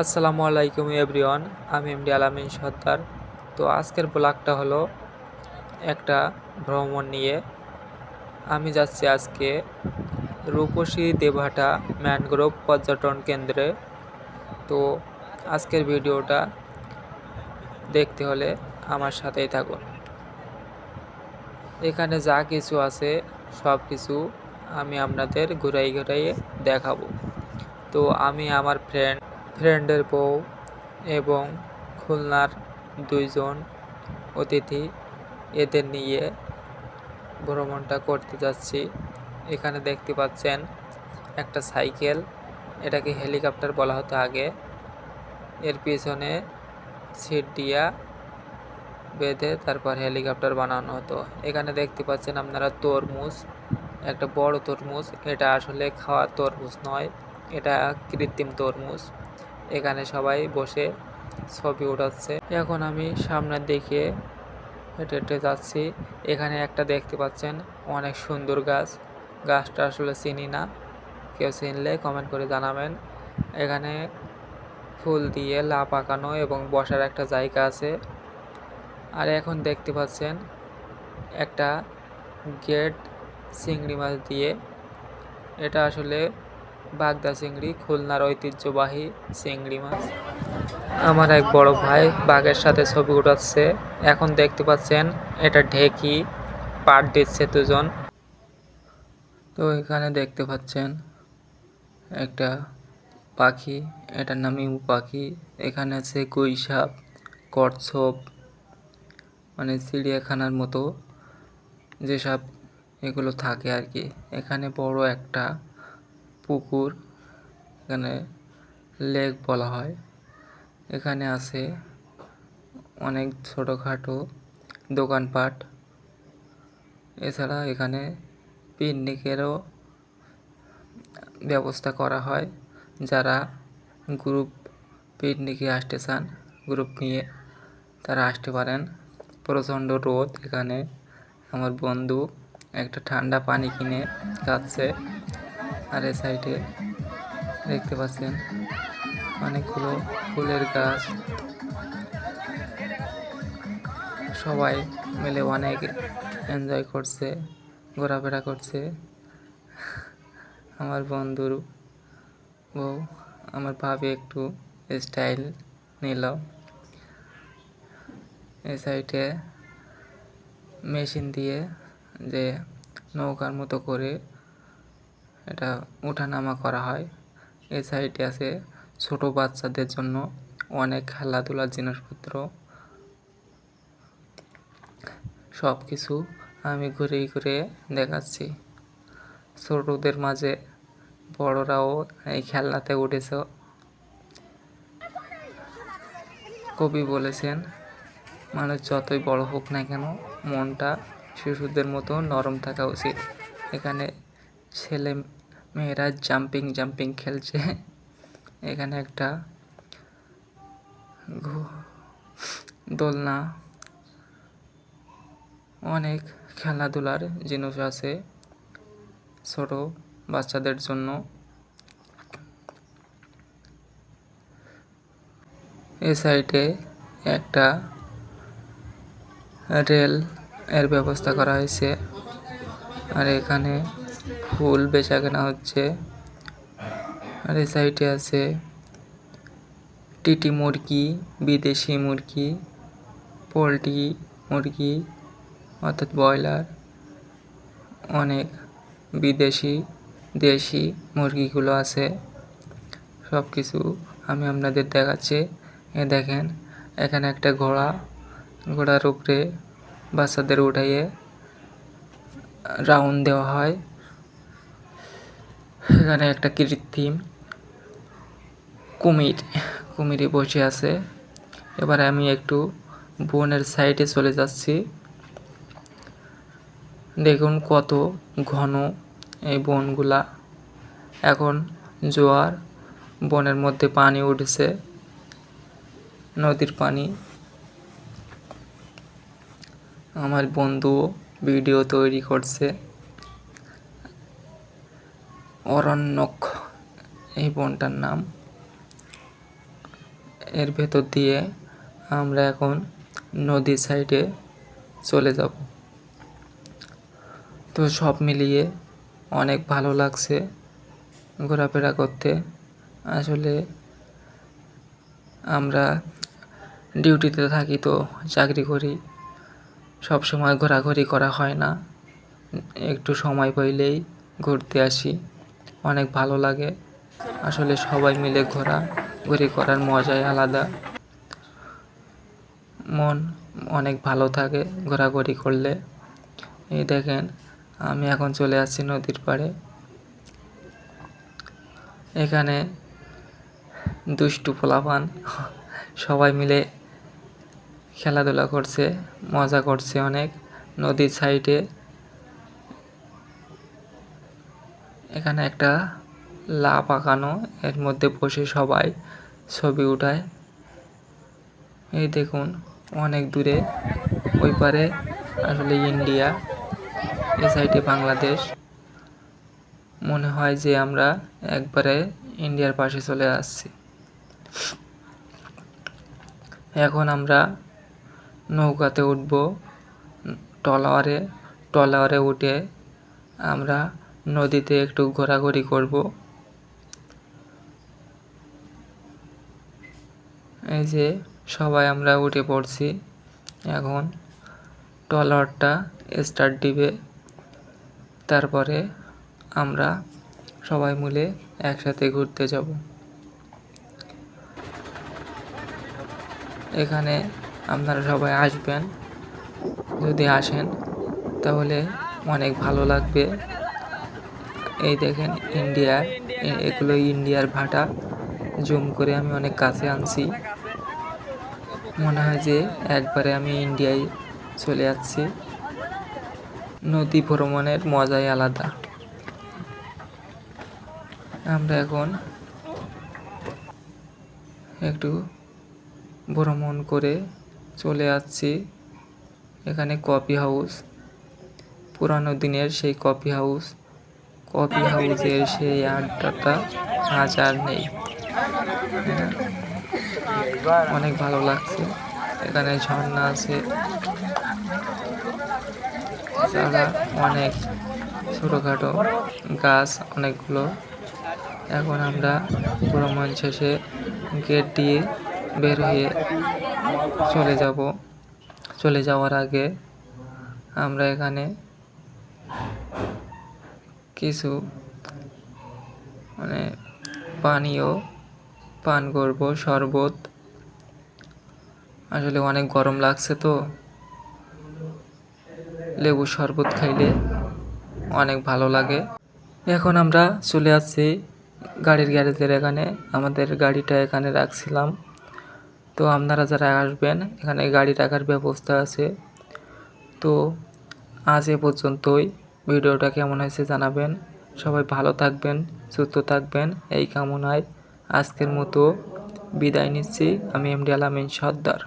আসসালামু আলাইকুম এভরিওয়ান, আমি এমডি আলামিন সর্দার। তো আজকের ব্লগটা হলো একটা ভ্রমণ নিয়ে। আমি যাচ্ছি আজকে রূপসী দেবহাটা ম্যানগ্রোভ পর্যটন কেন্দ্রে। তো আজকের ভিডিওটা দেখতে হলে আমার সাথেই থাকুন। এখানে যা কিছু আছে, সব কিছু আমি আপনাদের ঘুরাই ঘুরাইয়ে দেখাবো। তো আমি আমার ফ্রেন্ড ফ্রেন্ডের বউ এবং খুলনার দুইজন অতিথি এদের নিয়ে ভ্রমণটা করতে যাচ্ছি। এখানে দেখতে পাচ্ছেন একটা সাইকেল, এটাকে হেলিকপ্টার বলা হতো আগে। এর পিছনে সিট দিয়া বেঁধে তারপর হেলিকপ্টার বানানো হতো। এখানে দেখতে পাচ্ছেন আপনারা তরমুজ, একটা বড় তরমুজ। এটা আসলে খাওয়া তরমুজ নয়, এটা কৃত্রিম তরমুজ। এখানে সবাই বসে ছবি উঠাচ্ছে। এখন আমি সামনের দিকে হেঁটে হেঁটে যাচ্ছি। এখানে একটা দেখতে পাচ্ছেন, অনেক সুন্দর গাছ। গাছটা আসলে চিনি না। কেউ চিনলে কমেন্ট করে জানাবেন। এখানে ফুল দিয়ে লা পাকানো এবং বসার একটা জায়গা আছে। আর এখন দেখতে পাচ্ছেন, একটা গেট চিংড়ি মাছ দিয়ে। এটা আসলে বাগদা চিংড়ি খুলনার ঐতিহ্যবাহী চিংড়ি মাছ। আমার এক বড় ভাই বাঘের সাথে ছবি উঠাচ্ছে। এখন দেখতে পাচ্ছেন এটা ঢেকি, পাট দিচ্ছে দুজন। তো এখানে দেখতে পাচ্ছেন একটা পাখি, এটার নাম ইমু পাখি। এখানে আছে গুইসাপ কচ্ছপ মানে চিড়িয়াখানার মতো যেসব এগুলো থাকে আর কি। এখানে বড় একটা পুকুর, এখানে লেক বলা হয়। এখানে আছে অনেক ছোটোখাটো দোকানপাট। এছাড়া এখানে পিকনিকেরও ব্যবস্থা করা হয়। যারা গ্রুপ পিকনিকে আসতে চান, গ্রুপ নিয়ে তারা আসতে পারেন। প্রচণ্ড রোদ এখানে। আমার বন্ধু একটা ঠান্ডা পানি কিনে খাচ্ছে। আর এ সাইডে দেখতে পাচ্ছেন অনেকগুলো ফুলের গাছ। সবাই মিলে অনেক এনজয় করছে, ঘোরাফেরা করছে। আমার বন্ধুর বউ, আমার ভাবি একটু স্টাইল নিল। এই সাইডে মেশিন দিয়ে যে নৌকার মতো করে এটা ওঠানামা করা হয়। এ সাইডে আছে ছোট বাচ্চাদের জন্য অনেক খেলাধুলার জিনিসপত্র। সব কিছু আমি ঘুরে ঘুরে দেখাচ্ছি। ছোটদের মাঝে বড়রাও এই খেলনাতে উঠেছ। কবি বলেছেন, মানুষ যতই বড় হোক না কেন, মনটা শিশুদের মতো নরম থাকা উচিত। এখানে ছেলে মেয়েরা জাম্পিং জাম্পিং খেলছে। এখানে একটা দোলনা। অনেক খেলাধুলার জিনিস আছে ছোট বাচ্চাদের জন্য। এ সাইডে একটা রেল এর ব্যবস্থা করা হয়েছে। আর এখানে ফুল বেচা কেনা হচ্ছে। আর এই সাইডে আছে টিটি মুরগি, বিদেশি মুরগি, পোলট্রি মুরগি, অর্থাৎ ব্রয়লার, অনেক বিদেশি, দেশি মুরগিগুলো আছে। সব কিছু আমি আপনাদের দেখাচ্ছি। এ দেখেন, এখানে একটা ঘোড়া, ঘোড়ার উপরে বাচ্চাদের উঠাইয়ে রাউন্ড দেওয়া হয়। এখানে একটা কৃত্রিম কুমির কুমিরে বসে আছে। এবার আমি একটু বনের সাইডে চলে যাচ্ছি। দেখুন কত ঘন এই বনগুলা। এখন জোয়ার, বনের মধ্যে পানি উঠেছে, নদীর পানি। আমার বন্ধু ভিডিও তৈরি করছে। অরণ্যক, এই বনটার নাম। এর ভেতর দিয়ে আমরা এখন নদীর সাইডে চলে যাব। তো সব মিলিয়ে অনেক ভালো লাগছে ঘোরাফেরা করতে। আসলে আমরা ডিউটিতে থাকি তো চাকরি করি, সব সময় ঘোরাঘুরি করা হয় না। একটু সময় পাইলেই ঘুরতে আসি। অনেক ভালো লাগে। আসলে সবাই মিলে ঘোরা, ঘুরি করার মজাই আলাদা। মন অনেক ভালো থাকে ঘোরাঘুরি করলে। এই দেখেন, আমি এখন চলে আসছি নদীর পাড়ে। এখানে দুষ্টু পোলাপান, সবাই মিলে খেলাধুলা করছে, মজা করছে অনেক। নদীর সাইডে এখানে একটা লা পাকানো এর মধ্যে বসে সবাই ছবি উঠায়। এই দেখুন, অনেক দূরে ওই পারে আসলে ইন্ডিয়া, এ সাইডে বাংলাদেশ। মনে হয় যে আমরা একবারে ইন্ডিয়ার পাশে চলে আসছি। এখন আমরা নৌকাতে উঠব ট্রলারে ট্রলারে উঠে আমরা নদীতে একটু ঘোরাঘুরি করব। এই যে সবাই আমরা উঠে পড়ছি। এখন ট্রলারটা স্টার্ট দিবে। তারপরে আমরা সবাই মিলে একসাথে ঘুরতে যাব। এখানে আপনারা সবাই আসবেন। যদি আসেন, তাহলে অনেক ভালো লাগবে। এই দেখেন ইন্ডিয়া এগুলো ইন্ডিয়ার ভাটা। জুম করে আমি অনেক কাছে আনছি। মনে হয় যে একবারে আমি ইন্ডিয়ায় চলে যাচ্ছি। নদী ভ্রমণের মজাই আলাদা। আমরা এখন একটু ভ্রমণ করে চলে যাচ্ছি। এখানে কফি হাউস। পুরানো দিনের সেই কফি হাউস। কফি হাউসের সেই আড্ডাটা আজ আর নেই। হ্যাঁ, অনেক ভালো লাগছে। এখানে ঝর্ণা আছে। এছাড়া অনেক ছোটোখাটো গাছ অনেকগুলো। এখন আমরা ভ্রমণ শেষে গেট দিয়ে বের হয়ে চলে যাব। চলে যাওয়ার আগে আমরা এখানে কিছু মানে পানীয়, পান করব, শরবত। আসলে অনেক গরম লাগছে তো। লেবু শরবত খাইলে অনেক ভালো লাগে। এখন আমরা চলে আসছি গাড়ির গ্যারেজের এখানে। আমাদের গাড়িটা এখানে রাখছিলাম। তো আপনারা যারা আসবেন, এখানে গাড়ি রাখার ব্যবস্থা আছে। তো আজ এ পর্যন্তই। ভিডিওটা কেমন হয়েছে জানাবেন। সবাই ভালো থাকবেন, সুস্থ থাকবেন, এই কামনায় আজকের মতো বিদায় নিচ্ছি। আমি এমডি আলামিন সর্দার।